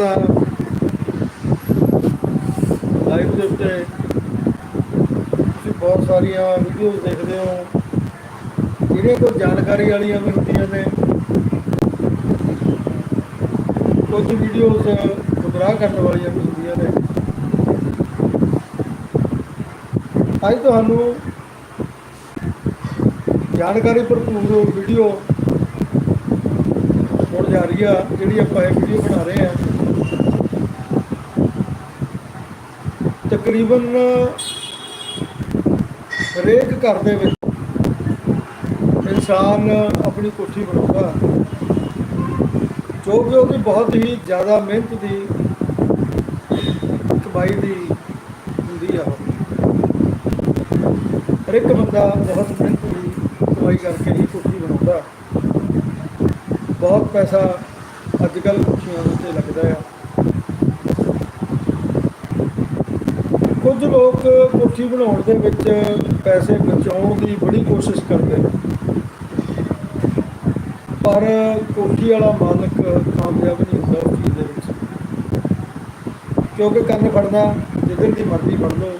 ਤੁਹਾਡੇ ਲਾਈਵ ਦੇ ਉੱਤੇ ਤੁਸੀਂ ਬਹੁਤ ਸਾਰੀਆਂ ਵੀਡੀਓਜ਼ ਦੇਖਦੇ ਹੋ। ਜਿਹੜੀਆਂ ਕੋਈ ਜਾਣਕਾਰੀ ਵਾਲੀਆਂ ਵੀ ਹੁੰਦੀਆਂ ਨੇ। ਕੁਝ ਵੀਡੀਓਜ਼ ਗੁੰਮਰਾਹ ਕਰਨ ਵਾਲੀਆਂ ਵੀ ਹੁੰਦੀਆਂ ਨੇ। ਅੱਜ ਤੁਹਾਨੂੰ ਜਾਣਕਾਰੀ ਭਰਪੂਰ ਵੀਡੀਓ ਹੋਣ ਜਾ ਰਹੀ ਆ, ਜਿਹੜੀ ਆਪਾਂ ਇਹ ਵੀਡੀਓ ਬਣਾ ਰਹੇ ਆ। ਤਕਰੀਬਨ ਹਰੇਕ ਘਰ ਦੇ ਵਿੱਚ ਇਨਸਾਨ ਆਪਣੀ ਕੋਠੀ ਬਣਾਉਂਦਾ। ਜੋ ਕਿ ਉਹਦੀ ਬਹੁਤ ਹੀ ਜ਼ਿਆਦਾ ਮਿਹਨਤ ਦੀ ਕਮਾਈ ਦੀ ਹੁੰਦੀ ਆ ਉਹ। ਹਰ ਇੱਕ ਬੰਦਾ ਬਹੁਤ ਮਿਹਨਤ ਦੀ ਕਮਾਈ ਕਰਕੇ ਹੀ ਕੋਠੀ ਬਣਾਉਂਦਾ। ਬਹੁਤ ਪੈਸਾ ਅੱਜ ਕੱਲ੍ਹ ਕੋਠੀਆਂ ਉੱਤੇ ਲੱਗਦਾ ਆ। ਕੁਝ ਲੋਕ ਕੋਠੀ ਬਣਾਉਣ ਦੇ ਵਿੱਚ ਪੈਸੇ ਬਚਾਉਣ ਦੀ ਬੜੀ ਕੋਸ਼ਿਸ਼ ਕਰਦੇ ਪਰ ਕੋਠੀ ਵਾਲਾ ਮਾਲਕ ਕਾਮਯਾਬ ਨਹੀਂ ਹੁੰਦਾ ਉਸ ਚੀਜ਼ ਦੇ ਵਿੱਚ। ਕਿਉਂਕਿ ਕੰਨ ਫੜਨਾ, ਜਿੱਧਰ ਦੀ ਮਰਜ਼ੀ ਫੜ ਲਓ,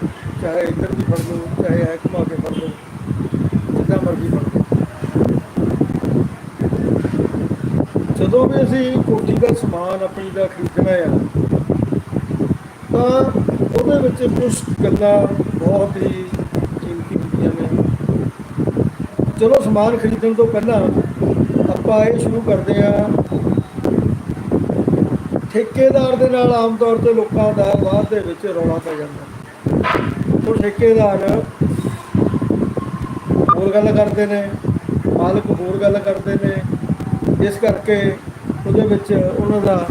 ਚਾਹੇ ਇੱਧਰ ਦੀ ਫੜ ਲਓ, ਚਾਹੇ ਐ ਘੁਮਾ ਕੇ ਫੜ ਲਓ, ਜਿੱਦਾਂ ਮਰਜ਼ੀ ਫੜ ਲਓ। ਜਦੋਂ ਵੀ ਅਸੀਂ ਕੋਠੀ ਦਾ ਸਮਾਨ ਆਪਣੀ ਦਾ ਖਰੀਦਣਾ ਆ, ਤਾਂ ਉਹਦੇ ਵਿੱਚ ਕੁਝ ਗੱਲਾਂ ਬਹੁਤ ਹੀ ਕੀਮਤੀ ਹੁੰਦੀਆਂ ਨੇ ਚਲੋ ਸਮਾਨ ਖਰੀਦਣ ਤੋਂ ਪਹਿਲਾਂ ਆਪਾਂ ਇਹ ਸ਼ੁਰੂ ਕਰਦੇ ਆ ਠੇਕੇਦਾਰ ਦੇ ਨਾਲ ਆਮ ਤੌਰ ਤੇ ਲੋਕਾਂ ਦਾ ਬਾਅਦ ਦੇ ਵਿੱਚ ਰੌਲਾ ਪੈ ਜਾਂਦਾ। ਉਹ ਠੇਕੇਦਾਰ ਹੋਰ ਗੱਲ ਕਰਦੇ ਨੇ, ਮਾਲਕ ਹੋਰ ਗੱਲ ਕਰਦੇ ਨੇ। ਇਸ ਕਰਕੇ ਉਹਦੇ ਵਿੱਚ ਉਹਨਾਂ ਦਾ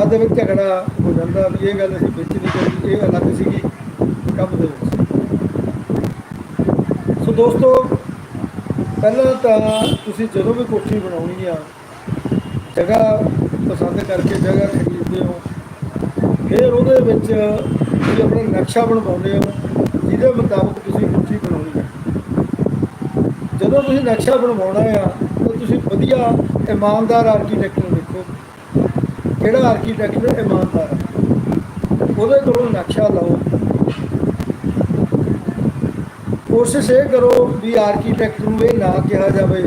ਬਾਅਦ ਦੇ ਵਿੱਚ ਝਗੜਾ ਹੋ ਜਾਂਦਾ, ਵੀ ਇਹ ਗੱਲ ਅਸੀਂ ਵਿੱਚ ਨਹੀਂ ਕਰੀ, ਇਹ ਅਲੱਗ ਸੀਗੀ ਕੰਮ ਦੇ ਵਿੱਚ। ਸੋ ਦੋਸਤੋ, ਪਹਿਲਾਂ ਤਾਂ ਤੁਸੀਂ ਜਦੋਂ ਵੀ ਕੋਠੀ ਬਣਾਉਣੀ ਆ, ਜਗ੍ਹਾ ਪਸੰਦ ਕਰਕੇ ਜਗ੍ਹਾ ਖਰੀਦਦੇ ਹੋ। ਫਿਰ ਉਹਦੇ ਵਿੱਚ ਤੁਸੀਂ ਆਪਣਾ ਨਕਸ਼ਾ ਬਣਵਾਉਂਦੇ ਹੋ, ਜਿਹਦੇ ਮੁਤਾਬਕ ਤੁਸੀਂ ਕੋਠੀ ਬਣਾਉਣੀ ਹੈ ਜਦੋਂ ਤੁਸੀਂ ਨਕਸ਼ਾ ਬਣਵਾਉਣਾ ਆ, ਤਾਂ ਤੁਸੀਂ ਵਧੀਆ ਇਮਾਨਦਾਰ ਆਰਕੀਟੈਕਟ ਨੂੰ ਜਿਹੜਾ ਆਰਕੀਟੈਕਟ ਇਮਾਨਦਾਰ ਹੈ। ਉਹਦੇ ਕੋਲੋਂ ਨਕਸ਼ਾ ਲਓ। ਕੋਸ਼ਿਸ਼ ਇਹ ਕਰੋ ਵੀ ਆਰਕੀਟੈਕਟ ਨੂੰ ਇਹ ਨਾ ਕਿਹਾ ਜਾਵੇ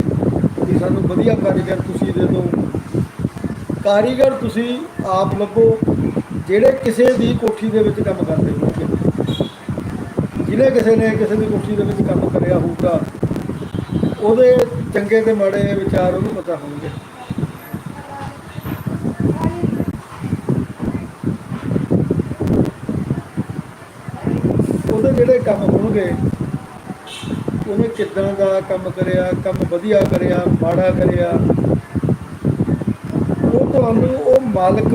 ਕਿ ਸਾਨੂੰ ਵਧੀਆ ਕਾਰੀਗਰ ਤੁਸੀਂ ਦੇ ਦਿਓ। ਕਾਰੀਗਰ ਤੁਸੀਂ ਆਪ ਲੱਭੋ, ਜਿਹੜੇ ਕਿਸੇ ਦੀ ਕੋਠੀ ਦੇ ਵਿੱਚ ਕੰਮ ਕਰਦੇ ਹੋਣਗੇ। ਜਿਹਨੇ ਕਿਸੇ ਨੇ ਕਿਸੇ ਦੀ ਕੋਠੀ ਦੇ ਵਿੱਚ ਕੰਮ ਕਰਿਆ ਹੋਊਗਾ, ਉਹਦੇ ਚੰਗੇ ਤੇ ਮਾੜੇ ਵਿਚਾਰ ਉਹਨੂੰ ਪਤਾ ਹੋਣਗੇ ਉਹਦੇ ਜਿਹੜੇ ਕੰਮ ਉਹਨੇ ਕਿੱਦਾਂ ਦਾ ਕੰਮ ਕਰਿਆ, ਕੰਮ ਵਧੀਆ ਕਰਿਆ, ਮਾੜਾ ਕਰਿਆ? ਉਹ ਤੁਹਾਨੂੰ ਉਹ ਮਾਲਕ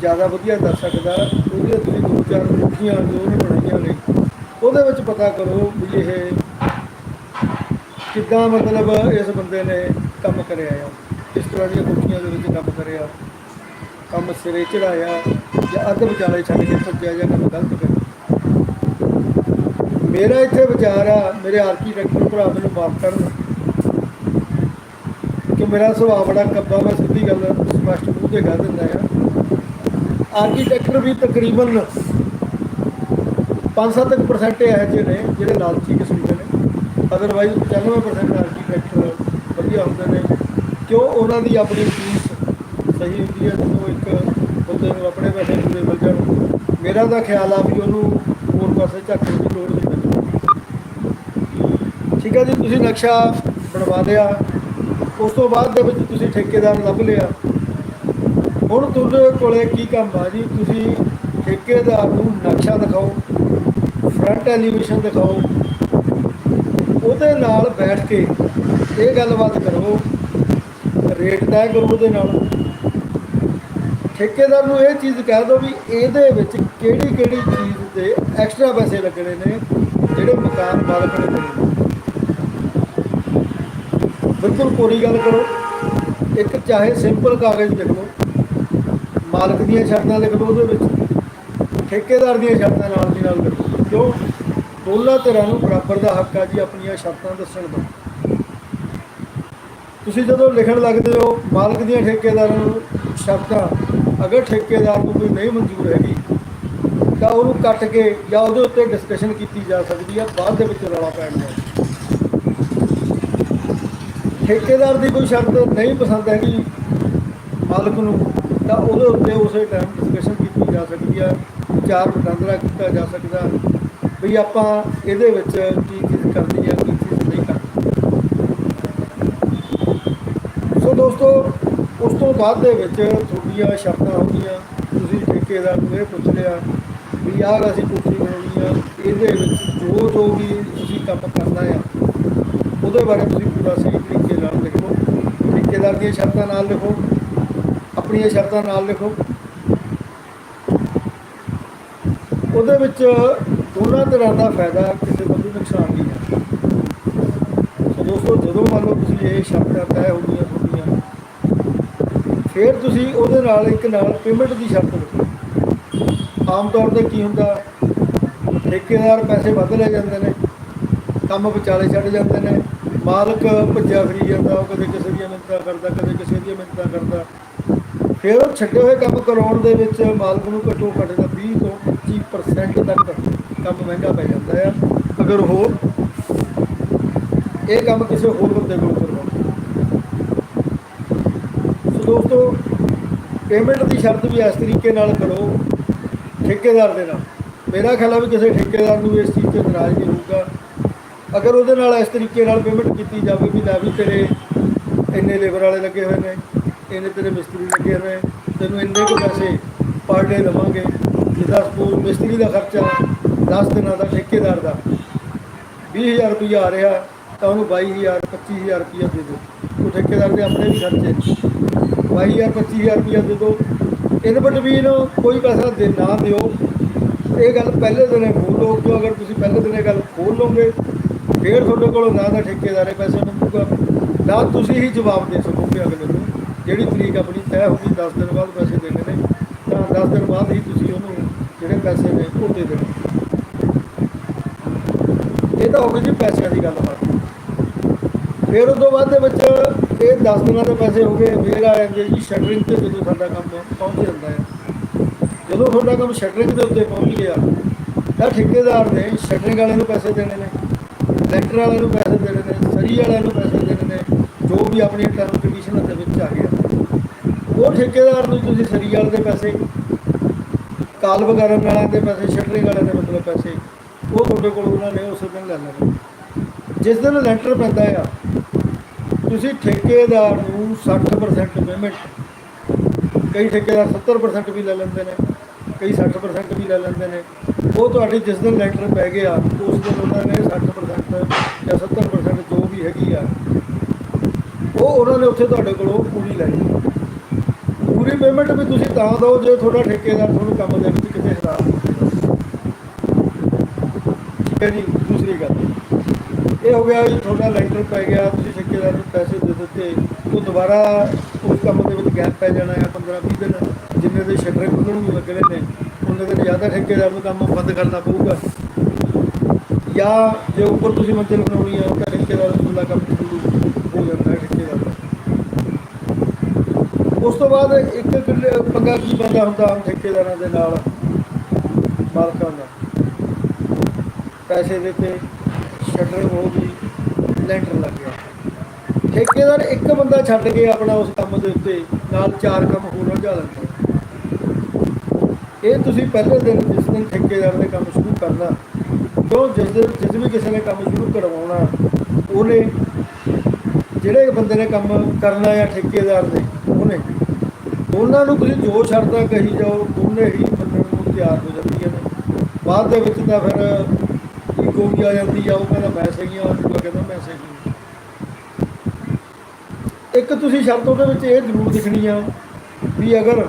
ਜ਼ਿਆਦਾ ਵਧੀਆ ਦੱਸ ਸਕਦਾ, ਉਹਦੀਆਂ ਤੁਸੀਂ ਦੋ ਚਾਰ ਕੋਠੀਆਂ ਜੋ ਉਹਨੇ ਬਣਾਈਆਂ ਨੇ, ਉਹਦੇ ਵਿੱਚ ਪਤਾ ਕਰੋ ਵੀ ਇਹ ਕਿੱਦਾਂ ਮਤਲਬ ਇਸ ਬੰਦੇ ਨੇ ਕੰਮ ਕਰਿਆ ਆ। ਕਿਸ ਤਰ੍ਹਾਂ ਦੀਆਂ ਕੋਠੀਆਂ ਦੇ ਵਿੱਚ ਕੰਮ ਕਰਿਆ। ਕੰਮ ਸਿਰੇ ਚੜਾਇਆ ਜਾਂ ਅੱਧ ਵਿਚਾਲੇ ਛੱਡ ਕੇ ਭੱਜਿਆ ਜਾਂ ਕੰਮ ਗਲਤ ਕਰਿਆ। ਮੇਰਾ ਇੱਥੇ ਵਿਚਾਰ ਆ, ਮੇਰੇ ਆਰਕੀਟੈਕਚਰ ਭਰਾ ਮੈਨੂੰ ਮਾਫ ਕਰਨ ਕਿ ਮੇਰਾ ਸੁਭਾਅ ਬੜਾ ਕੱਬਾ, ਮੈਂ ਸਿੱਧੀ ਗੱਲ ਸਪਸ਼ਟ ਮੂੰਹ ਤੇ ਕਹਿ ਦਿੰਦਾ ਆ ਆਰਕੀਟੈਕਚਰ ਵੀ ਤਕਰੀਬਨ 5-7% ਇਹੋ ਜਿਹੇ ਨੇ, ਜਿਹੜੇ ਲਾਲਚੀ ਕਿਸਮ ਦੇ ਨੇ। ਅਦਰਵਾਈਜ਼ 95% ਆਰਕੀਟੈਕਚਰ ਵਧੀਆ ਹੁੰਦੇ ਨੇ। ਕਿਉਂ? ਉਹਨਾਂ ਦੀ ਆਪਣੀ ਫੀਸ ਸਹੀ ਹੁੰਦੀ ਹੈ, ਜਦੋਂ ਇੱਕ ਬੰਦੇ ਨੂੰ ਆਪਣੇ ਪੈਸੇ ਪੂਰੇ ਮਿਲ ਜਾਣ। ਮੇਰਾ ਤਾਂ ਖਿਆਲ ਆ ਵੀ ਉਹਨੂੰ ਹੋਰ ਪਾਸੇ ਝਾਕਣ ਦੀ ਲੋੜ ਠੀਕ ਹੈ ਜੀ, ਤੁਸੀਂ ਨਕਸ਼ਾ ਬਣਵਾ ਲਿਆ। ਉਸ ਤੋਂ ਬਾਅਦ ਦੇ ਵਿੱਚ ਤੁਸੀਂ ਠੇਕੇਦਾਰ ਲੱਭ ਲਿਆ। ਹੁਣ ਤੁਹਾਡੇ ਕੋਲੇ ਕੀ ਕੰਮ ਆ ਜੀ? ਤੁਸੀਂ ਠੇਕੇਦਾਰ ਨੂੰ ਨਕਸ਼ਾ ਦਿਖਾਓ ਫਰੰਟ ਐਲੀਵੇਸ਼ਨ ਦਿਖਾਓ। ਉਹਦੇ ਨਾਲ ਬੈਠ ਕੇ ਇਹ ਗੱਲਬਾਤ ਕਰੋ ਰੇਟ ਤੈਅ ਕਰੋ ਉਹਦੇ ਨਾਲ। ਠੇਕੇਦਾਰ ਨੂੰ ਇਹ ਚੀਜ਼ ਕਹਿ ਦਿਓ ਵੀ ਇਹਦੇ ਵਿੱਚ ਕਿਹੜੀ ਕਿਹੜੀ ਚੀਜ਼ ਦੇ ਐਕਸਟਰਾ ਪੈਸੇ ਲੱਗਣੇ ਨੇ, ਜਿਹੜੇ ਮਕਾਨ ਮਾਲਕ ਨੇ ਦੇਣੇ ਨੇ। ਬਿਲਕੁਲ ਕੋਰੀ ਗੱਲ ਕਰੋ। ਇੱਕ ਚਾਹੇ ਸਿੰਪਲ ਕਾਗਜ਼ ਲਿਖ ਲਓ। ਮਾਲਕ ਦੀਆਂ ਸ਼ਰਤਾਂ ਲਿਖ ਲਓ ਉਹਦੇ ਵਿੱਚ। ਠੇਕੇਦਾਰ ਦੀਆਂ ਸ਼ਰਤਾਂ ਨਾਲ ਦੀ ਨਾਲ ਲਿਖੋ ਕਿਉਂ? ਦੋਨਾਂ ਧਿਰਾਂ ਨੂੰ ਬਰਾਬਰ ਦਾ ਹੱਕ ਆ ਜੀ ਆਪਣੀਆਂ ਸ਼ਰਤਾਂ ਦੱਸਣ ਦਾ। ਤੁਸੀਂ ਜਦੋਂ ਲਿਖਣ ਲੱਗਦੇ ਹੋ, ਮਾਲਕ ਦੀਆਂ ਠੇਕੇਦਾਰਾਂ ਨੂੰ ਸ਼ਰਤਾਂ, ਅਗਰ ਠੇਕੇਦਾਰ ਨੂੰ ਕੋਈ ਨਹੀਂ ਮਨਜ਼ੂਰ ਹੈਗੀ, ਤਾਂ ਉਹਨੂੰ ਕੱਟ ਕੇ ਜਾਂ ਉਹਦੇ ਉੱਤੇ ਡਿਸਕਸ਼ਨ ਕੀਤੀ ਜਾ ਸਕਦੀ ਹੈ ਬਾਅਦ ਦੇ ਵਿੱਚ ਰੌਲਾ ਪੈਣ ਦਾ। ਠੇਕੇਦਾਰ ਦੀ ਕੋਈ ਸ਼ਰਤ ਨਹੀਂ ਪਸੰਦ ਹੈਗੀ ਮਾਲਕ ਨੂੰ, ਤਾਂ ਉਹਦੇ ਉੱਤੇ ਉਸੇ ਟਾਈਮ ਡਿਸਕਸ਼ਨ ਕੀਤੀ ਜਾ ਸਕਦੀ ਹੈ ਵਿਚਾਰ ਵਟਾਂਦਰਾ ਕੀਤਾ ਜਾ ਸਕਦਾ, ਵੀ ਆਪਾਂ ਇਹਦੇ ਵਿੱਚ ਕੀ ਚੀਜ਼ ਕਰਨੀ ਹੈ ਕੀ ਚੀਜ਼ ਨਹੀਂ ਕਰਨੀ। ਸੋ ਦੋਸਤੋ, ਉਸ ਤੋਂ ਬਾਅਦ ਦੇ ਵਿੱਚ ਤੁਹਾਡੀਆਂ ਸ਼ਰਤਾਂ ਹੁੰਦੀਆਂ ਤੁਸੀਂ ਠੇਕੇਦਾਰ ਨੂੰ ਇਹ ਪੁੱਛ ਲਿਆ ਵੀ ਆਹ ਅਸੀਂ ਕੁਰਸੀ ਬਣਾਉਣੀ ਆ, ਇਹਦੇ ਵਿੱਚ ਜੋ ਜੋ ਵੀ ਤੁਸੀਂ ਕੰਮ ਕਰਨਾ ਆ, ਉਹਦੇ ਬਾਰੇ ਤੁਸੀਂ ਪੂਰਾ ਸਹੀ ਤਰੀਕੇ ਨਾਲ ਲਿਖੋ ਠੇਕੇਦਾਰ ਦੀਆਂ ਸ਼ਰਤਾਂ ਨਾਲ ਲਿਖੋ, ਆਪਣੀਆਂ ਸ਼ਰਤਾਂ ਨਾਲ ਲਿਖੋ। ਉਹਦੇ ਵਿੱਚ ਦੋਨਾਂ ਤਰ੍ਹਾਂ ਦਾ ਫਾਇਦਾ ਕਿਸੇ ਦਾ ਵੀ ਨੁਕਸਾਨ ਨਹੀਂ ਹੈ। ਸੋ ਦੋਸਤੋ, ਜਦੋਂ ਮੰਨ ਲਓ ਤੁਸੀਂ ਇਹ ਸ਼ਰਤਾਂ ਤੈਅ ਹੋ ਹੁੰਦੀਆਂ ਫਿਰ ਤੁਸੀਂ ਉਹਦੇ ਨਾਲ ਇੱਕ ਨਾਲ ਪੇਮੈਂਟ ਦੀ ਸ਼ਰਤ ਲਿਖੋ ਆਮ ਤੌਰ ਤੇ ਕੀ ਹੁੰਦਾ, ਠੇਕੇਦਾਰ ਪੈਸੇ ਵੱਧ ਲੈ ਜਾਂਦੇ ਨੇ, ਕੰਮ ਵਿਚਾਲੇ ਛੱਡ ਜਾਂਦੇ ਨੇ ਮਾਲਕ ਭੱਜਿਆ ਫਰੀ ਜਾਂਦਾ, ਉਹ ਕਦੇ ਕਿਸੇ ਦੀਆਂ ਮਿੰਤਾਂ ਕਰਦਾ, ਕਦੇ ਕਿਸੇ ਦੀਆਂ ਮਿੰਤਾਂ ਕਰਦਾ। ਫਿਰ ਉਹ ਛੱਡੇ ਹੋਏ ਕੰਮ ਕਰਾਉਣ ਦੇ ਵਿੱਚ ਮਾਲਕ ਨੂੰ ਘੱਟੋ ਘੱਟ ਦਾ 20 ਤੋਂ 25% ਤੱਕ ਕੰਮ ਮਹਿੰਗਾ ਪੈ ਜਾਂਦਾ ਆ। ਅਗਰ ਉਹ ਇਹ ਕੰਮ ਕਿਸੇ ਹੋਰ ਬੰਦੇ ਕੋਲ ਕਰਵਾਉਂਦਾ ਸੋ ਦੋਸਤੋ ਪੇਮੈਂਟ ਦੀ ਸ਼ਰਤ ਵੀ ਇਸ ਤਰੀਕੇ ਨਾਲ ਕਰੋ, ਠੇਕੇਦਾਰ ਦੇ ਨਾਲ। ਮੇਰਾ ਖਿਆਲ ਆ ਵੀ ਕਿਸੇ ਠੇਕੇਦਾਰ ਨੂੰ ਇਸ ਚੀਜ਼ ਤੇ ਇਤਰਾਜ਼ ਨਹੀਂ ਹੋਊਗਾ। ਅਗਰ ਉਹਦੇ ਨਾਲ ਇਸ ਤਰੀਕੇ ਨਾਲ ਪੇਮੈਂਟ ਕੀਤੀ ਜਾਵੇ ਵੀ ਲੈ ਵੀ ਤੇਰੇ ਇੰਨੇ ਲੇਬਰ ਵਾਲੇ ਲੱਗੇ ਹੋਏ ਨੇ, ਇੰਨੇ ਤੇਰੇ ਮਿਸਤਰੀ ਲੱਗੇ ਹੋਏ ਨੇ, ਤੈਨੂੰ ਇੰਨੇ ਕੁ ਪੈਸੇ ਪਰ ਡੇ ਲਵਾਂਗੇ, ਜਿੱਦਾਂ ਸਪੋਜ਼ ਮਿਸਤਰੀ ਦਾ ਖਰਚਾ 10 ਦਿਨਾਂ ਦਾ, ਠੇਕੇਦਾਰ ਦਾ 20000 ਰੁਪਇਆ ਆ ਰਿਹਾ, ਤਾਂ ਉਹਨੂੰ 22000 25000 ਰੁਪਇਆ ਦੇ ਦਿਓ। ਉਹ ਠੇਕੇਦਾਰ ਦੇ ਆਪਣੇ ਵੀ ਖਰਚੇ 22000 25000 ਰੁਪਇਆ ਦੇ ਦਿਓ। ਇਨ ਬਟਵੀਨ ਕੋਈ ਪੈਸਾ ਦੇ ਨਾ ਦਿਓ। ਇਹ ਗੱਲ ਪਹਿਲੇ ਦਿਨੇ ਬੋਲੋ ਕਿਉਂ? ਅਗਰ ਤੁਸੀਂ ਪਹਿਲੇ ਦਿਨੇ ਗੱਲ ਖੋਲ ਲਓਗੇ ਫੇਰ ਤੁਹਾਡੇ ਕੋਲੋਂ ਨਾ ਦਾ ਠੇਕੇਦਾਰੇ ਪੈਸੇ ਮੰਗੂਗਾ। ਨਾ ਤੁਸੀਂ ਹੀ ਜਵਾਬ ਦੇ ਸਕੋਗੇ ਅਗਲੇ ਨੂੰ। ਜਿਹੜੀ ਤਰੀਕ ਆਪਣੀ ਤੈਅ ਹੋਗੀ 10 ਦਿਨ ਬਾਅਦ ਪੈਸੇ ਦੇਣੇ ਨੇ, ਤਾਂ 10 ਦਿਨ ਬਾਅਦ ਹੀ ਤੁਸੀਂ ਉਹਨੂੰ ਜਿਹੜੇ ਪੈਸੇ ਨੇ ਉਹ ਦੇ ਦੇਣੇ। ਇਹ ਤਾਂ ਹੋ ਗਈ ਜੀ ਪੈਸਿਆਂ ਦੀ ਗੱਲ ਬਾਤ। ਫਿਰ ਉਸ ਤੋਂ ਬਾਅਦ ਦੇ ਵਿੱਚ ਇਹ 10 ਦਿਨਾਂ ਦੇ ਪੈਸੇ ਹੋ ਗਏ, ਫਿਰ ਆ ਜਾਂਦੇ ਜੀ ਸ਼ਟਰਿੰਗ ਤੇ ਜਦੋਂ ਸਾਡਾ ਕੰਮ ਪਹੁੰਚ ਜਾਂਦਾ ਹੈ। ਜਦੋਂ ਤੁਹਾਡਾ ਕੰਮ ਸ਼ਟਰਿੰਗ ਦੇ ਉੱਤੇ ਪਹੁੰਚ ਗਿਆ, ਤਾਂ ਠੇਕੇਦਾਰ ਨੇ ਸ਼ਟਰਿੰਗ ਵਾਲੇ ਨੂੰ ਪੈਸੇ ਦੇਣੇ ਨੇ। ਲੈਂਟਰ ਵਾਲਿਆਂ ਨੂੰ ਪੈਸੇ ਦੇਣੇ ਨੇ, ਸਰੀ ਵਾਲਿਆਂ ਨੂੰ ਪੈਸੇ ਦੇਣੇ ਨੇ, ਜੋ ਵੀ ਆਪਣੀ ਟਰਮ ਕੰਡੀਸ਼ਨਾਂ ਦੇ ਵਿੱਚ ਆ ਗਿਆ ਉਹ ਠੇਕੇਦਾਰ ਨੂੰ ਤੁਸੀਂ ਸਰੀ ਵਾਲੇ ਦੇ ਪੈਸੇ, ਕਾਲ ਵਗੈਰਾ ਵਾਲਿਆਂ ਦੇ ਪੈਸੇ ਸ਼ਟਰਿੰਗ ਵਾਲਿਆਂ ਦੇ ਮਤਲਬ ਪੈਸੇ, ਉਹ ਤੁਹਾਡੇ ਕੋਲ ਉਹਨਾਂ ਨੇ ਉਸੇ ਦਿਨ ਲੈ ਲੈਣੇ ਜਿਸ ਦਿਨ ਲੈਂਟਰ ਪੈਂਦਾ ਆ, ਤੁਸੀਂ ਠੇਕੇਦਾਰ ਨੂੰ 60% ਪੇਮੈਂਟ ਕਈ ਠੇਕੇਦਾਰ 70% ਵੀ ਲੈ ਲੈਂਦੇ ਨੇ। ਕਈ 60% ਵੀ ਲੈ ਲੈਂਦੇ ਨੇ। ਉਹ ਤੁਹਾਡੇ ਜਿਸ ਦਿਨ ਲੈਂਟਰ ਪੈ ਗਿਆ, ਉਸ ਦਿਨ ਉਹਨਾਂ ਨੇ 60% ਜਾਂ 70% ਜੋ ਵੀ ਹੈਗੀ ਆ, ਉਹ ਉਹਨਾਂ ਨੇ ਉੱਥੇ ਤੁਹਾਡੇ ਕੋਲੋਂ ਪੂਰੀ ਲੈਣੀ ਪੂਰੀ ਪੇਮੈਂਟ ਵੀ ਤੁਸੀਂ ਤਾਂ ਦਿਓ ਜੇ ਤੁਹਾਡਾ ਠੇਕੇਦਾਰ ਤੁਹਾਨੂੰ ਕੰਮ ਦੇ ਵਿੱਚ ਕਿਤੇ ਹਟਾ ਠੀਕ ਹੈ ਜੀ, ਦੂਸਰੀ ਗੱਲ। ਇਹ ਹੋ ਗਿਆ ਜੀ, ਤੁਹਾਡਾ ਲੈਂਟਰ ਪੈ ਗਿਆ, ਤੁਸੀਂ ਠੇਕੇਦਾਰ ਨੂੰ ਪੈਸੇ ਦੇ ਦਿੱਤੇ, ਉਹ ਦੁਬਾਰਾ ਉਸ ਕੰਮ ਦੇ ਵਿੱਚ ਗੈਪ ਪੈ ਜਾਣਾ ਹੈ 15 20 ਦਿਨ ਜਿੰਨੇ ਦੇ ਸ਼ਟਰ ਖੁੱਲਣ ਨੂੰ ਲੱਗਣੇ ਨੇ ਉਹਨੇ ਦਿਨ ਜ਼ਿਆਦਾ ਠੇਕੇਦਾਰ ਨੂੰ ਕੰਮ ਬੰਦ ਕਰਨਾ ਪਊਗਾ। ਜਾਂ ਜੇ ਉੱਪਰ ਤੁਸੀਂ ਮੰਜ਼ਿਲ ਬਣਾਉਣੀ ਹੈ ਤਾਂ ਠੇਕੇਦਾਰ ਨੂੰ ਦਾ ਕੰਮ ਸ਼ੁਰੂ ਹੋ ਜਾਂਦਾ ਹੈ ਠੇਕੇਦਾਰ ਉਸ ਤੋਂ ਬਾਅਦ ਇੱਕ ਕਿੱਲੇ- ਪੰਗਾ ਕੀ ਬੰਦਾ ਹੁੰਦਾ ਠੇਕੇਦਾਰਾਂ ਦੇ ਨਾਲ, ਮਾਲਕਾਂ ਦਾ? ਪੈਸੇ ਦਿੱਤੇ ਸ਼ਟਰ ਹੋ ਗਈ, ਲੈਂਟਰ ਲੱਗ ਗਿਆ। ਠੇਕੇਦਾਰ ਇੱਕ ਬੰਦਾ ਛੱਡ ਕੇ ਆਪਣਾ ਉਸ ਕੰਮ ਦੇ ਉੱਤੇ ਨਾਲ ਚਾਰ ਕੰਮ ਹੋਰ ਉਲਝਾ ਲੈਂਦਾ। ਇਹ ਤੁਸੀਂ ਪਹਿਲੇ ਦਿਨ ਜਿਸ ਦਿਨ ਠੇਕੇਦਾਰ ਨੇ ਕੰਮ ਸ਼ੁਰੂ ਕਰਨਾ ਕਿਉਂ ਜਿਸ ਦਿਨ ਜਿਸ ਵੀ ਕਿਸੇ ਨੇ ਕੰਮ ਸ਼ੁਰੂ ਕਰਵਾਉਣਾ, ਉਹਨੇ ਜਿਹੜੇ ਬੰਦੇ ਨੇ ਕੰਮ ਕਰਨਾ ਆ ਠੇਕੇਦਾਰ ਨੇ, ਉਹਨੇ ਉਹਨਾਂ ਨੂੰ ਤੁਸੀਂ ਜੋ ਸ਼ਰਤਾਂ ਕਹੀ ਜਾਓ, ਉਹਨੇ ਹੀ ਮੰਨਣ ਨੂੰ ਤਿਆਰ ਹੋ ਜਾਂਦੀਆਂ ਨੇ। ਬਾਅਦ ਦੇ ਵਿੱਚ ਤਾਂ ਫਿਰ ਈਗੋ ਵੀ ਆ ਜਾਂਦੀ ਆ, ਉਹ ਕਹਿੰਦਾ ਮੈਂ ਸਹੀ ਆ ਉਹ ਕਹਿੰਦਾ ਮੈਂ ਸਹੀ ਇੱਕ ਤੁਸੀਂ ਸ਼ਰਤ ਉਹਦੇ ਵਿੱਚ ਇਹ ਜ਼ਰੂਰ ਲਿਖਣੀ ਆ ਵੀ ਅਗਰ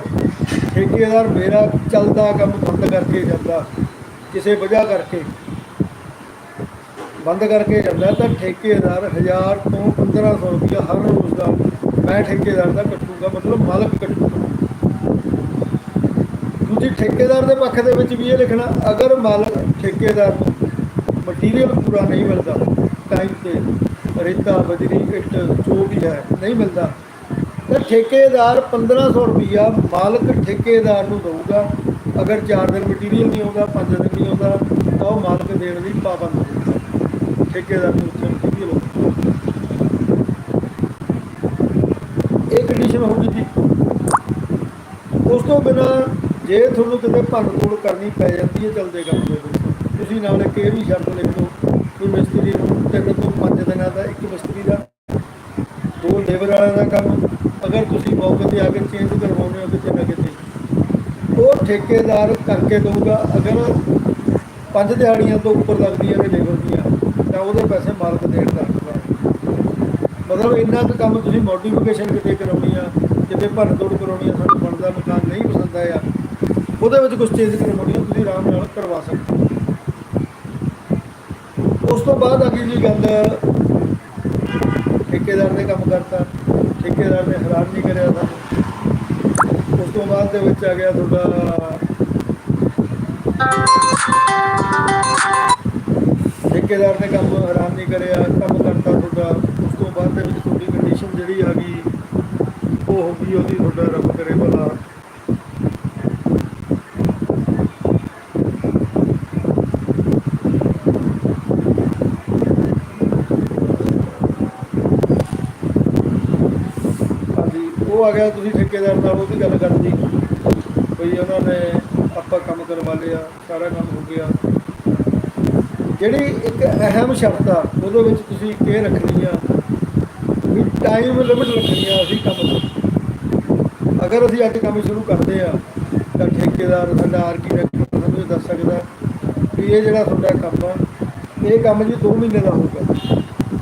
ਠੇਕੇਦਾਰ ਮੇਰਾ ਚੱਲਦਾ ਕੰਮ ਬੰਦ ਕਰਕੇ ਜਾਂਦਾ, ਕਿਸੇ ਵਜ੍ਹਾ ਕਰਕੇ ਬੰਦ ਕਰਕੇ ਜਾਂਦਾ, ਤਾਂ ਠੇਕੇਦਾਰ 1000 ਤੋਂ 1500 ਰੁਪਇਆ ਹਰ ਰੋਜ਼ ਦਾ ਮੈਂ ਠੇਕੇਦਾਰ ਦਾ ਕੱਟੂਗਾ, ਮਤਲਬ ਮਾਲਕ ਕੱਟੂਗਾ। ਦੂਜੀ, ਠੇਕੇਦਾਰ ਦੇ ਪੱਖ ਦੇ ਵਿੱਚ ਵੀ ਇਹ ਲਿਖਣਾ, ਅਗਰ ਮਾਲਕ ਠੇਕੇਦਾਰ ਨੂੰ ਮਟੀਰੀਅਲ ਪੂਰਾ ਨਹੀਂ ਮਿਲਦਾ ਟਾਈਮ ਤੇ ਰੇਤਾ ਬਜਰੀ ਇੱਟ ਜੋ ਵੀ ਹੈ, ਨਹੀਂ ਮਿਲਦਾ। ਤਾਂ ਠੇਕੇਦਾਰ 1500 ਰੁਪਈਆ ਮਾਲਕ ਠੇਕੇਦਾਰ ਨੂੰ ਦਊਗਾ। ਅਗਰ 4 ਦਿਨ ਮਟੀਰੀਅਲ ਨਹੀਂ ਆਉਂਦਾ 5 ਦਿਨ ਨਹੀਂ ਆਉਂਦਾ, ਤਾਂ ਉਹ ਮਾਲਕ ਦੇਣ ਦੀ ਪਾਬੰਦ ਹੋਊਗਾ ਠੇਕੇਦਾਰ ਨੂੰ ਉੱਥੇ ਮਟੀਰੀਅਲ ਇਹ ਕੰਡੀਸ਼ਨ ਹੋਊਗੀ ਜੀ। ਉਸ ਤੋਂ ਬਿਨਾ ਜੇ ਤੁਹਾਨੂੰ ਕਿਤੇ ਭੰਨ ਤੋੜ ਕਰਨੀ ਪੈ ਜਾਂਦੀ ਹੈ, ਚਲਦੇ ਕੰਮ ਦੇ ਵਿੱਚ। ਤੁਸੀਂ ਨਾਲ ਇੱਕ ਇਹ ਵੀ ਸ਼ਰਤ ਲਿਖ ਲਓ ਕਿ ਮਿਸਤਰੀ ਨੂੰ ਤਿੰਨ ਤੋਂ ਦਿਨਾਂ ਦਾ, ਇੱਕ ਮਿਸਤਰੀ ਦਾ, ਦੋ ਲੇਬਰ ਵਾਲਿਆਂ ਦਾ ਕੰਮ। ਅਗਰ ਤੁਸੀਂ ਮੌਕੇ ਤੇ ਆ ਕੇ ਚੇਂਜ ਕਰਵਾਉਂਦੇ ਹੋ, ਕਿਤੇ ਨਾ ਕਿਤੇ। ਉਹ ਠੇਕੇਦਾਰ ਕਰਕੇ ਦਊਗਾ। ਅਗਰ ਪੰਜ ਦਿਹਾੜੀਆਂ ਤੋਂ ਉੱਪਰ ਲੱਗਦੀਆਂ ਨੇ ਲੇਬਰ ਦੀਆਂ, ਤਾਂ ਉਹਦੇ ਪੈਸੇ ਮਾਲਕ ਦੇਣ ਦਾ ਮਤਲਬ ਇੰਨਾ ਕੁ ਕੰਮ ਤੁਸੀਂ ਮੋਡੀਫਿਕੇਸ਼ਨ ਕਿਤੇ ਕਰਾਉਣੀ ਆ, ਕਿਤੇ ਭੰਨ ਤੋੜ ਕਰਾਉਣੀ ਆ ਤੁਹਾਨੂੰ ਬਣਦਾ ਮਕਾਨ ਨਹੀਂ ਪਸੰਦ ਆਇਆ, ਉਹਦੇ ਵਿੱਚ ਕੁਝ ਚੇਂਜ ਕਰਵਾਉਣੀ ਆ, ਤੁਸੀਂ ਆਰਾਮ ਨਾਲ ਕਰਵਾ ਸਕਦੇ ਹੋ। ਉਸ ਤੋਂ ਬਾਅਦ ਅਗਲੀ ਜੀ ਗੱਲ ਠੇਕੇਦਾਰ ਨੇ ਕੰਮ ਕਰਤਾ, ਠੇਕੇਦਾਰ ਨੇ ਹੈਰਾਨ ਨਹੀਂ ਕਰਿਆ ਸਾਨੂੰ ਉਸ ਤੋਂ ਬਾਅਦ ਦੇ ਵਿੱਚ ਆ ਗਿਆ ਤੁਹਾਡਾ ਠੇਕੇਦਾਰ ਨੇ ਕੰਮ ਹੈਰਾਨ ਨਹੀਂ ਕਰਿਆ, ਕੰਮ ਕਰਤਾ ਤੁਹਾਡਾ। ਉਸ ਤੋਂ ਬਾਅਦ ਦੇ ਵਿੱਚ ਤੁਹਾਡੀ ਕੰਡੀਸ਼ਨ ਜਿਹੜੀ ਆ ਗਈ, ਉਹ ਹੋ ਗਈ ਉਹਦੀ ਤੁਹਾਡਾ ਰੱਬ ਕਰੇ ਭਲਾ। ਉਹ ਆ ਗਿਆ, ਤੁਸੀਂ ਠੇਕੇਦਾਰ ਨਾਲ ਉਹਦੀ ਗੱਲ ਕਰਦੀ ਬਈ ਉਹਨਾਂ ਨੇ ਆਪਾਂ ਕੰਮ ਕਰਵਾ ਲਿਆ, ਸਾਰਾ ਕੰਮ ਹੋ ਗਿਆ। ਜਿਹੜੀ ਇੱਕ ਅਹਿਮ ਸ਼ਰਤ ਆ, ਉਹਦੇ ਵਿੱਚ ਤੁਸੀਂ ਇੱਕ ਇਹ ਰੱਖਣੀ ਆ ਵੀ ਟਾਈਮ ਲਿਮਿਟ ਰੱਖਣੀ ਆ ਅਸੀਂ ਕੰਮ ਅਗਰ ਅਸੀਂ ਅੱਜ ਕੰਮ ਸ਼ੁਰੂ ਕਰਦੇ ਆ, ਤਾਂ ਠੇਕੇਦਾਰ, ਸਾਡਾ ਆਰਕੀਟੈਕਟ ਸਾਨੂੰ ਦੱਸ ਸਕਦਾ ਵੀ ਇਹ ਜਿਹੜਾ ਤੁਹਾਡਾ ਕੰਮ ਆ, ਇਹ ਕੰਮ ਜੀ 2 ਮਹੀਨੇ ਦਾ ਹੋਊਗਾ।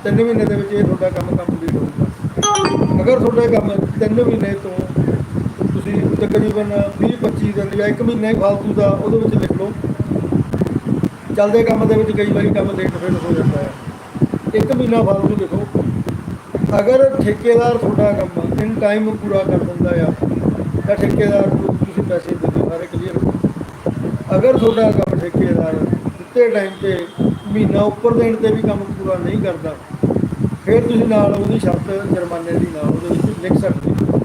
3 ਮਹੀਨੇ ਦੇ ਵਿੱਚ ਇਹ ਤੁਹਾਡਾ ਕੰਮ ਕੰਪਲੀਟ ਹੋਊਗਾ। ਅਗਰ ਤੁਹਾਡਾ ਕੰਮ 3 ਮਹੀਨੇ ਤੋਂ ਤੁਸੀਂ ਤਕਰੀਬਨ 20 25 ਦਿਨ ਜਾਂ 1 ਮਹੀਨਾ ਫਾਲਤੂ ਦਾ ਉਹਦੇ ਵਿੱਚ ਲਿਖ ਲਓ। ਚੱਲਦੇ ਕੰਮ ਦੇ ਵਿੱਚ ਕਈ ਵਾਰੀ ਕੰਮ ਲੇਟ ਫੇਲ ਹੋ ਜਾਂਦਾ ਹੈ। ਇੱਕ ਮਹੀਨਾ ਫਾਲਤੂ ਲਿਖੋ। ਅਗਰ ਠੇਕੇਦਾਰ ਤੁਹਾਡਾ ਕੰਮ ਇਨ ਟਾਈਮ ਪੂਰਾ ਕਰ ਦਿੰਦਾ ਆ, ਤਾਂ ਠੇਕੇਦਾਰ ਨੂੰ ਤੁਸੀਂ ਪੈਸੇ ਦਿੱਤੇ ਸਾਰੇ ਕਲੀਅਰ ਅਗਰ ਤੁਹਾਡਾ ਕੰਮ ਠੇਕੇਦਾਰ ਦਿੱਤੇ ਟਾਈਮ ਤੇ ਮਹੀਨਾ ਉੱਪਰ ਦੇਣ ਤੇ ਵੀ ਕੰਮ ਪੂਰਾ ਨਹੀਂ ਕਰਦਾ ਫਿਰ ਤੁਸੀਂ ਨਾਲ ਉਹਦੀ ਸ਼ਰਤ ਜੁਰਮਾਨੇ ਦੀ ਨਾਲ ਉਹਦੇ ਵਿੱਚ ਲਿਖ ਸਕਦੇ ਹੋ।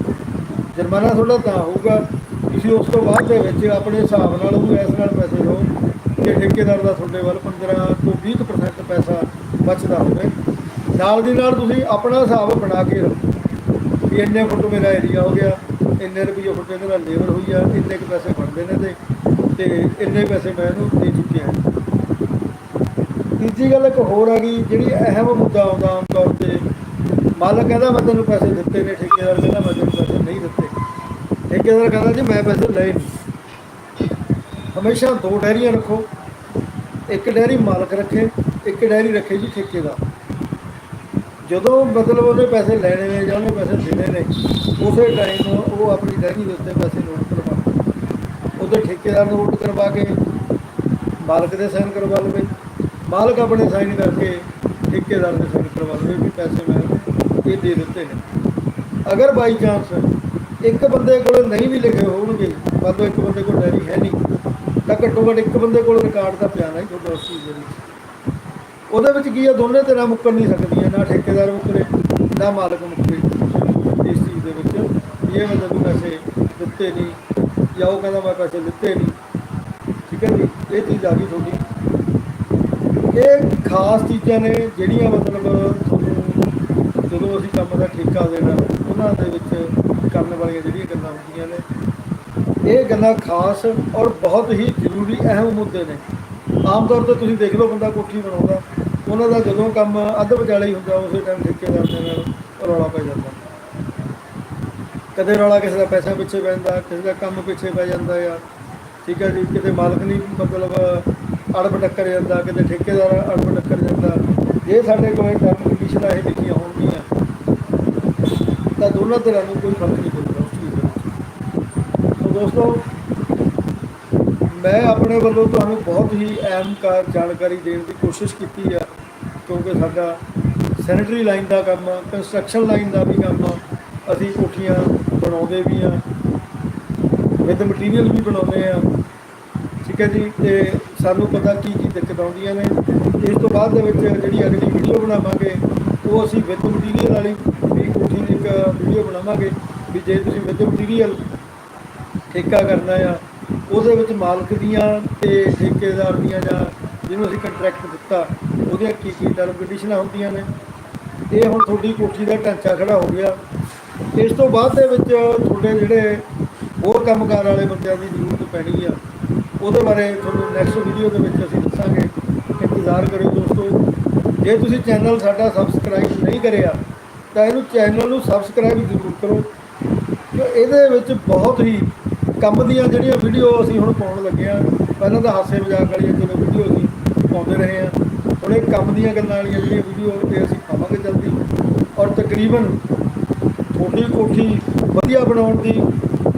ਜੁਰਮਾਨਾ ਤੁਹਾਡਾ ਤਾਂ ਹੋਊਗਾ, ਤੁਸੀਂ ਉਸ ਤੋਂ ਬਾਅਦ ਦੇ ਵਿੱਚ ਆਪਣੇ ਹਿਸਾਬ ਨਾਲ ਉਹਨੂੰ ਇਸ ਨਾਲ ਪੈਸੇ ਦਿਓ ਕਿ ਠੇਕੇਦਾਰ ਦਾ ਤੁਹਾਡੇ ਵੱਲ 15 ਤੋਂ 20% ਪੈਸਾ ਬਚਦਾ ਹੋਵੇ। ਨਾਲ ਦੀ ਨਾਲ ਤੁਸੀਂ ਆਪਣਾ ਹਿਸਾਬ ਬਣਾ ਕੇ ਰੱਖੋ ਵੀ ਇੰਨੇ ਫੁੱਟ ਮੇਰਾ ਏਰੀਆ ਹੋ ਗਿਆ, ਇੰਨੇ ਰੁਪਏ ਫੁੱਟ ਇਹਦੇ ਨਾਲ ਲੇਬਰ ਹੋਈ ਆ, ਇੰਨੇ ਕੁ ਪੈਸੇ ਬਣਦੇ ਨੇ ਤੇ ਤੇ ਇੰਨੇ ਪੈਸੇ ਮੈਂ ਇਹਨੂੰ ਦੇ ਚੁੱਕਿਆ। ਤੀਜੀ ਗੱਲ ਇੱਕ ਹੋਰ ਆ ਗਈ, ਜਿਹੜੀ ਅਹਿਮ ਮੁੱਦਾ ਆਉਂਦਾ ਆਮ ਤੌਰ ਤੇ, ਮਾਲਕ ਕਹਿੰਦਾ ਮੈਂ ਤੈਨੂੰ ਪੈਸੇ ਦਿੱਤੇ ਨੇ, ਠੇਕੇਦਾਰ ਕਹਿੰਦਾ ਮੈਂ ਤੈਨੂੰ ਪੈਸੇ ਨਹੀਂ ਦਿੱਤੇ। ਠੇਕੇਦਾਰ ਕਹਿੰਦਾ ਜੀ ਮੈਂ ਪੈਸੇ ਲਏ ਨਹੀਂ ਹਮੇਸ਼ਾ ਦੋ ਡੈਰੀਆਂ ਰੱਖੋ, ਇੱਕ ਡੈਰੀ ਮਾਲਕ ਰੱਖੇ, ਇੱਕ ਡੈਰੀ ਰੱਖੇ ਜੀ ਠੇਕੇਦਾਰ। ਜਦੋਂ ਮਤਲਬ ਉਹਨੇ ਪੈਸੇ ਲੈਣੇ ਨੇ ਜਾਂ ਉਹਨੇ ਪੈਸੇ ਦੇਣੇ ਨੇ, ਉਸੇ ਟਾਈਮ ਉਹ ਆਪਣੀ ਡੈਰੀ ਦੇ ਉੱਤੇ ਪੈਸੇ ਨੋਟ ਕਰਵਾ ਉਹਦੇ ਠੇਕੇਦਾਰ ਨੂੰ ਨੋਟ ਕਰਵਾ ਕੇ, ਮਾਲਕ ਦੇ ਸਾਈਨ ਕਰਵਾ ਲਵੇ। ਮਾਲਕ ਆਪਣੇ ਸਾਈਨ ਕਰਕੇ ਠੇਕੇਦਾਰ ਦੇ ਸਾਈਨ ਕਰਵਾ ਲਵੇ ਵੀ ਪੈਸੇ ਮੈਂ ਇਹ ਦੇ ਦਿੱਤੇ ਨੇ। ਅਗਰ ਬਾਈ ਚਾਂਸ ਇੱਕ ਬੰਦੇ ਕੋਲ ਨਹੀਂ ਵੀ ਲਿਖੇ ਹੋਣਗੇ ਮੰਨ ਇੱਕ ਬੰਦੇ ਕੋਲ ਡੈਰੀ ਹੈ ਨਹੀਂ, ਤਾਂ ਘੱਟੋ ਘੱਟ ਇੱਕ ਬੰਦੇ ਕੋਲ ਰਿਕਾਰਡ ਤਾਂ ਪਿਆ ਨਾ ਹੀ ਤੁਹਾਡਾ ਉਸ ਚੀਜ਼ ਦੇ ਵਿੱਚ। ਉਹਦੇ ਵਿੱਚ ਕੀ ਆ, ਦੋਨੇ ਤਰ੍ਹਾਂ ਮੁੱਕਰ ਨਹੀਂ ਸਕਦੀਆਂ, ਨਾ ਠੇਕੇਦਾਰ ਮੁੱਕਰੇ, ਨਾ ਮਾਲਕ ਮੁੱਕਰੇ ਇਸ ਚੀਜ਼ ਦੇ ਵਿੱਚ। ਵੀ ਇਹ ਬੰਦੇ ਪੈਸੇ ਦਿੱਤੇ ਨਹੀਂ, ਜਾਂ ਉਹ ਕਹਿੰਦਾ ਮੈਂ ਪੈਸੇ ਦਿੱਤੇ ਨਹੀਂ। ਠੀਕ ਹੈ ਜੀ, ਇਹ ਚੀਜ਼ ਆ ਗਈ ਤੁਹਾਡੀ। ਇਹ ਖਾਸ ਚੀਜ਼ਾਂ ਨੇ ਜਿਹੜੀਆਂ ਮਤਲਬ ਤੁਹਾਨੂੰ ਜਦੋਂ ਅਸੀਂ ਕੰਮ ਦਾ ਠੇਕਾ ਦੇਣਾ, ਉਹਨਾਂ ਦੇ ਵਿੱਚ ਕਰਨ ਵਾਲੀਆਂ ਜਿਹੜੀਆਂ ਗੱਲਾਂ ਹੁੰਦੀਆਂ ਨੇ। ਇਹ ਗੱਲਾਂ ਖਾਸ ਔਰ ਬਹੁਤ ਹੀ ਜ਼ਰੂਰੀ ਅਹਿਮ ਮੁੱਦੇ ਨੇ। ਆਮ ਤੌਰ ਤੇ ਤੁਸੀਂ ਦੇਖ ਲਓ ਬੰਦਾ ਕੋਠੀ ਬਣਾਉਂਦਾ, ਉਹਨਾਂ ਦਾ ਜਦੋਂ ਕੰਮ ਅੱਧ ਵਿਚਾਲੇ ਹੀ ਹੁੰਦਾ, ਉਸੇ ਟਾਈਮ ਠੇਕੇਦਾਰ ਦੇ ਨਾਲ ਰੌਲਾ ਪੈ ਜਾਂਦਾ। ਕਦੇ ਰੌਲਾ ਕਿਸੇ ਦਾ ਪੈਸਾ ਪਿੱਛੇ ਪੈ ਜਾਂਦਾ, ਕਿਸੇ ਦਾ ਕੰਮ ਪਿੱਛੇ ਪੈ ਜਾਂਦਾ ਆ। ਠੀਕ ਹੈ ਜੀ, ਕਿਤੇ ਮਾਲਕ ਨਹੀਂ ਮਤਲਬ ਅੜਬ ਟੱਕਰ ਜਾਂਦਾ, ਕਿਤੇ ਠੇਕੇਦਾਰ ਅੜਬ ਟੱਕਰ ਜਾਂਦਾ। ਜੇ ਸਾਡੇ ਕੋਲ ਟਰਮ ਕੰਡੀਸ਼ਨਾਂ ਇਹ ਲਿਖੀਆਂ ਹੋਣਗੀਆਂ। ਤਾਂ ਦੋਨਾਂ ਧਿਰਾਂ ਨੂੰ ਕੋਈ ਫ਼ਰਕ ਨਹੀਂ ਪੈਂਦਾ ਉਸ ਚੀਜ਼ ਦਾ। ਸੋ ਦੋਸਤੋ, ਮੈਂ ਆਪਣੇ ਵੱਲੋਂ ਤੁਹਾਨੂੰ ਬਹੁਤ ਹੀ ਅਹਿਮ ਕਾ ਜਾਣਕਾਰੀ ਦੇਣ ਦੀ ਕੋਸ਼ਿਸ਼ ਕੀਤੀ ਆ, ਕਿਉਂਕਿ ਸਾਡਾ ਸੈਨੇਟਰੀ ਲਾਈਨ ਦਾ ਕੰਮ ਆ ਕੰਸਟਰਕਸ਼ਨ ਲਾਈਨ ਦਾ ਵੀ ਕੰਮ ਆ, ਅਸੀਂ ਕੋਠੀਆਂ ਬਣਾਉਂਦੇ ਵੀ ਆ ਵਿਦ ਮਟੀਰੀਅਲ ਵੀ ਬਣਾਉਂਦੇ ਆ। ਠੀਕ ਹੈ ਜੀ, ਤੇ ਸਾਨੂੰ ਪਤਾ ਕੀ ਕੀ ਦਿੱਕਤ ਆਉਂਦੀਆਂ ਨੇ। ਇਸ ਤੋਂ ਬਾਅਦ ਦੇ ਵਿੱਚ ਜਿਹੜੀ ਅਗਲੀ ਵੀਡੀਓ ਬਣਾਵਾਂਗੇ, ਉਹ ਅਸੀਂ ਵਿਦ ਮਟੀਰੀਅਲ ਵਾਲੀ ਵੀ ਕੋਠੀ ਦੀ ਇੱਕ ਵੀਡੀਓ ਬਣਾਵਾਂਗੇ ਵੀ ਜੇ ਤੁਸੀਂ ਵਿਦ ਮਟੀਰੀਅਲ ਠੇਕਾ ਕਰਨਾ ਆ, ਉਹਦੇ ਵਿੱਚ ਮਾਲਕ ਦੀਆਂ ਤੇ ਠੇਕੇਦਾਰ ਦੀਆਂ ਜਾਂ ਜਿਹਨੂੰ ਅਸੀਂ ਕੰਟਰੈਕਟ ਦਿੱਤਾ, ਉਹਦੀਆਂ ਕੀ ਕੀ ਟਰਮ ਕੰਡੀਸ਼ਨਾਂ ਹੁੰਦੀਆਂ ਨੇ। ਇਹ ਹੁਣ ਤੁਹਾਡੀ ਕੋਠੀ ਦਾ ਢਾਂਚਾ ਖੜਾ ਹੋ ਗਿਆ। ਇਸ ਤੋਂ ਬਾਅਦ ਦੇ ਵਿੱਚ ਤੁਹਾਡੇ ਜਿਹੜੇ ਹੋਰ ਕੰਮਕਾਰ ਵਾਲੇ ਬੰਦਿਆਂ ਦੀ ਜ਼ਰੂਰਤ ਪੈਣੀ ਆ। ਉਹਦੇ ਬਾਰੇ ਤੁਹਾਨੂੰ ਨੈਕਸਟ ਵੀਡੀਓ ਦੇ ਵਿੱਚ ਅਸੀਂ ਦੱਸਾਂਗੇ। ਇੰਤਜ਼ਾਰ ਕਰਿਓ ਦੋਸਤੋ। ਜੇ ਤੁਸੀਂ ਚੈਨਲ ਸਾਡਾ ਸਬਸਕ੍ਰਾਈਬ ਨਹੀਂ ਕਰਿਆ, ਤਾਂ ਇਹਨੂੰ ਚੈਨਲ ਨੂੰ ਸਬਸਕ੍ਰਾਈਬ ਜ਼ਰੂਰ ਕਰੋ। ਕਿ ਇਹਦੇ ਵਿੱਚ ਬਹੁਤ ਹੀ ਕੰਮ ਦੀਆਂ ਜਿਹੜੀਆਂ ਵੀਡੀਓ ਅਸੀਂ ਹੁਣ ਪਾਉਣ ਲੱਗੇ ਆ ਪਹਿਲਾਂ ਤਾਂ ਹਾਸੇ ਮਜ਼ਾਕ ਵਾਲੀਆਂ ਚਲੋ ਵੀਡੀਓ ਅਸੀਂ ਪਾਉਂਦੇ ਰਹੇ ਆ ਹੁਣ ਇਹ ਕੰਮ ਦੀਆਂ ਗੱਲਾਂ ਵਾਲੀਆਂ ਜਿਹੜੀਆਂ ਵੀਡੀਓ ਇਹ ਅਸੀਂ ਪਾਵਾਂਗੇ ਜਲਦੀ। ਔਰ ਤਕਰੀਬਨ ਤੁਹਾਡੀ ਕੋਠੀ ਵਧੀਆ ਬਣਾਉਣ ਦੀ,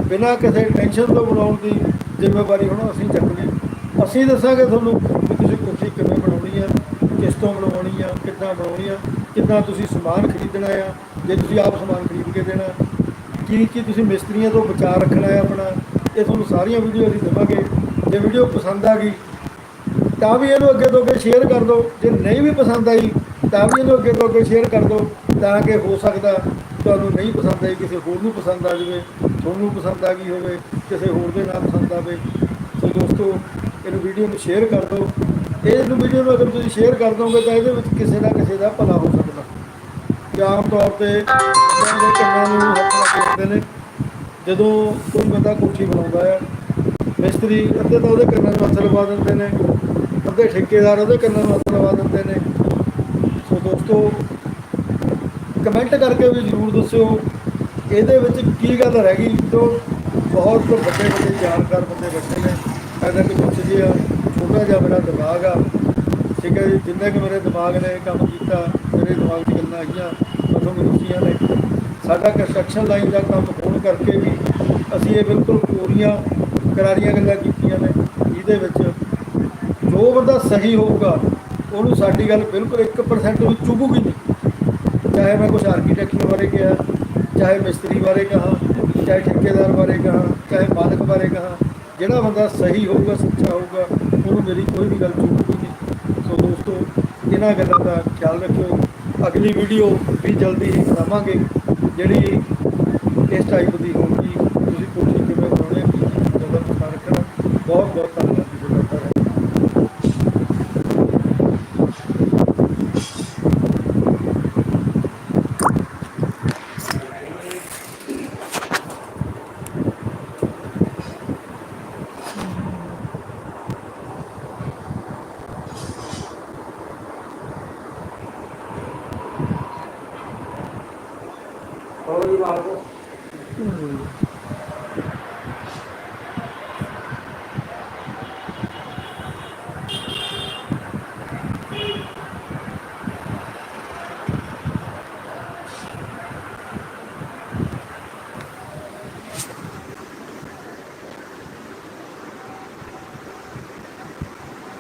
ਬਿਨਾਂ ਕਿਸੇ ਟੈਨਸ਼ਨ ਤੋਂ ਬਣਾਉਣ ਦੀ ਜ਼ਿੰਮੇਵਾਰੀ ਹੁਣ ਅਸੀਂ ਚੱਕਣੀ ਅਸੀਂ ਦੱਸਾਂਗੇ ਤੁਹਾਨੂੰ ਕਿ ਤੁਸੀਂ ਕੋਠੀ ਕਿਵੇਂ ਬਣਾਉਣੀ ਆ ਕਿਸ ਤੋਂ ਬਣਾਉਣੀ ਆ, ਕਿੱਦਾਂ ਬਣਾਉਣੀ ਆ, ਕਿੱਦਾਂ ਤੁਸੀਂ ਸਮਾਨ ਖਰੀਦਣਾ ਆ, ਜੇ ਤੁਸੀਂ ਆਪ ਸਮਾਨ ਖਰੀਦ ਕੇ ਦੇਣਾ। ਕੀ ਕੀ ਤੁਸੀਂ ਮਿਸਤਰੀਆਂ ਤੋਂ ਬਚਾ ਰੱਖਣਾ ਹੈ ਆਪਣਾ, ਇਹ ਤੁਹਾਨੂੰ ਸਾਰੀਆਂ ਵੀਡੀਓ ਅਸੀਂ ਦੇਵਾਂਗੇ। ਜੇ ਵੀਡੀਓ ਪਸੰਦ ਆ ਗਈ, ਤਾਂ ਵੀ ਇਹਨੂੰ ਅੱਗੇ ਤੋਂ ਅੱਗੇ ਸ਼ੇਅਰ ਕਰ ਦਿਓ। ਜੇ ਨਹੀਂ ਵੀ ਪਸੰਦ ਆਈ, ਤਾਂ ਵੀ ਇਹਨੂੰ ਅੱਗੇ ਤੋਂ ਅੱਗੇ ਸ਼ੇਅਰ ਕਰ ਦਿਓ, ਤਾਂ ਕਿ ਹੋ ਸਕਦਾ ਤੁਹਾਨੂੰ ਨਹੀਂ ਪਸੰਦ ਆਈ, ਕਿਸੇ ਹੋਰ ਨੂੰ ਪਸੰਦ ਆ ਜਾਵੇ। ਤੁਹਾਨੂੰ ਪਸੰਦ ਆ ਗਈ ਹੋਵੇ, ਕਿਸੇ ਹੋਰ ਦੇ ਨਾਲ ਪਸੰਦ ਆਵੇ। ਸੋ ਦੋਸਤੋ, ਇਹਨੂੰ ਵੀਡੀਓ ਨੂੰ ਸ਼ੇਅਰ ਕਰ ਦਿਓ। ਇਹ ਨੂੰ ਵੀਡੀਓ ਨੂੰ ਅਗਰ ਤੁਸੀਂ ਸ਼ੇਅਰ ਕਰ ਦੋਗੇ, ਤਾਂ ਇਹਦੇ ਵਿੱਚ ਕਿਸੇ ਨਾ ਕਿਸੇ ਦਾ ਭਲਾ ਹੋ ਸਕਦਾ। ਕਿ ਆਮ ਤੌਰ ਤੇ ਲੋਕਾਂ ਕੰਨਾਂ ਨੂੰ ਹੱਥ ਲਾ ਕੇ ਨੇ। ਜਦੋਂ ਕੋਈ ਬੰਦਾ ਕੋਠੀ ਬਣਾਉਂਦਾ ਹੈ, ਮਿਸਤਰੀ ਅੱਧੇ ਤਾਂ ਉਹਦੇ ਕੰਨਾਂ ਨੂੰ ਹੱਥ ਲਵਾ ਦਿੰਦੇ ਨੇ, ਅੱਧੇ ਠੇਕੇਦਾਰ ਉਹਦੇ ਕੰਨਾਂ ਨੂੰ ਹੱਥ ਲਵਾ ਦਿੰਦੇ ਨੇ। ਸੋ ਦੋਸਤੋ ਕਮੈਂਟ ਕਰਕੇ ਵੀ ਜ਼ਰੂਰ ਦੱਸਿਓ। ਇਹਦੇ ਵਿੱਚ ਕੀ ਗੱਲ ਰਹਿ ਗਈ? ਜੋ ਬਹੁਤ ਵੱਡੇ ਵੱਡੇ ਜਾਣਕਾਰ ਬੰਦੇ ਬੈਠੇ ਨੇ। ਐਦਾਂ ਕਿ ਕੁਛ ਜੀ ਆ ਛੋਟਾ ਜਿਹਾ ਮੇਰਾ ਦਿਮਾਗ ਆ। ਠੀਕ ਹੈ ਜੀ, ਜਿੰਨੇ ਕਿ ਮੇਰੇ ਦਿਮਾਗ ਨੇ ਕੰਮ ਕੀਤਾ, ਮੇਰੇ ਦਿਮਾਗ 'ਚ ਗੱਲਾਂ ਆਈਆਂ ਉਹ ਤੁਹਾਨੂੰ ਦੱਸੀਆਂ ਨੇ। ਸਾਡਾ ਕੰਸਟਰਕਸ਼ਨ ਲਾਈਨ ਦਾ ਕੰਮ ਹੋਣ ਕਰਕੇ ਵੀ ਅਸੀਂ ਇਹ ਬਿਲਕੁਲ ਪੂਰੀਆਂ ਕਰਾਰੀਆਂ ਗੱਲਾਂ ਕੀਤੀਆਂ ਨੇ। ਜਿਹਦੇ ਵਿੱਚ ਜੋ ਬੰਦਾ ਸਹੀ ਹੋਊਗਾ, ਉਹਨੂੰ ਸਾਡੀ ਗੱਲ ਬਿਲਕੁਲ 1% ਵੀ ਚੁਭੂਗੀ ਨਹੀਂ। ਚਾਹੇ ਮੈਂ ਕੁਝ ਆਰਕੀਟੈਕਚਰ ਬਾਰੇ ਕਿਹਾ ਚਾਹੇ ਮਿਸਤਰੀ ਬਾਰੇ ਕਹਾ, ਚਾਹੇ ਠੇਕੇਦਾਰ ਬਾਰੇ ਕਹਾ, ਚਾਹੇ ਮਾਲਕ ਬਾਰੇ ਕਹਾ, ਜਿਹੜਾ ਬੰਦਾ ਸਹੀ ਹੋਊਗਾ, ਸੱਚਾ ਹੋਊਗਾ, ਉਹਨੂੰ ਮੇਰੀ ਕੋਈ ਵੀ ਗੱਲ ਚੁਭੂਗੀ ਨਹੀਂ ਸੋ ਦੋਸਤੋ, ਇਹਨਾਂ ਗੱਲਾਂ ਦਾ ਖਿਆਲ ਰੱਖਿਓ। ਅਗਲੀ ਵੀਡੀਓ ਵੀ ਜਲਦੀ ਹੀ ਬਣਾਵਾਂਗੇ, ਜਿਹੜੀ ਇਸ ਟਾਈਪ ਦੀ ਹੋਊਗੀ ਤੁਸੀਂ ਕੋਸ਼ਿਸ਼ ਕਿਵੇਂ ਬਣਾਉਣੀ ਹੈ ਕੀ ਕੀ ਗੱਲਾਂ ਦਾ ਖਿਆਲ ਰੱਖਣਾ ਬਹੁਤ ਬਹੁਤ ਧੰਨਵਾਦ ਜੀ ਤੁਹਾਡਾ ਹੋਰ ਵੀ ਮਾਲਕ